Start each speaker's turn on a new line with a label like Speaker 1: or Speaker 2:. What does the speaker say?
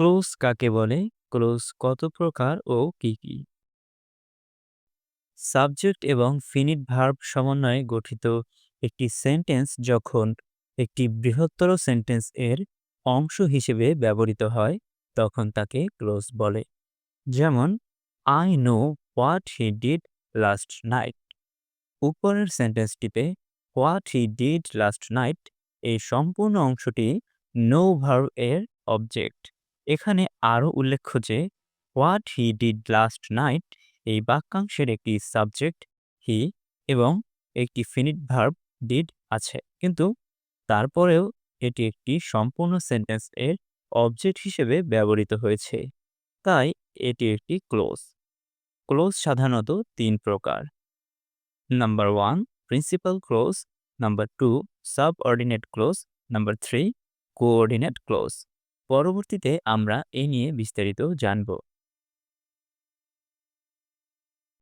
Speaker 1: Close কাকে বলে? Close কত প্রকার ও কি কি? সাবজেক্ট এবং ফিনিট ভার্ব সমন্বয়ে গঠিত একটি সেন্টেন্স যখন একটি বৃহত্তর সেন্টেন্স এর অংশ হিসেবে ব্যবহৃত হয়, তখন তাকে ক্লোজ বলে। যেমন I know what he did last night উপরের সেন্টেন্সটিতে what he did last night এই সম্পূর্ণ অংশটি নো ভার্ব এর অবজেক্ট এখানে আরও উল্লেখ্য যে, what he did last night, এই বাক্যাংশের একটি সাবজেক্ট হি এবং একটি ফিনিট ভার্ব ডিড আছে। কিন্তু তারপরেও এটি একটি সম্পূর্ণ সেন্টেন্স এর অবজেক্ট হিসেবে ব্যবহৃত হয়েছে। তাই এটি একটি ক্লোজ। ক্লোজ সাধারণত তিন প্রকার। Number one, principal clause. Number two, subordinate clause. Number three, coordinate clause. পরবর্তীতে আমরা এ নিয়ে বিস্তারিত জানব।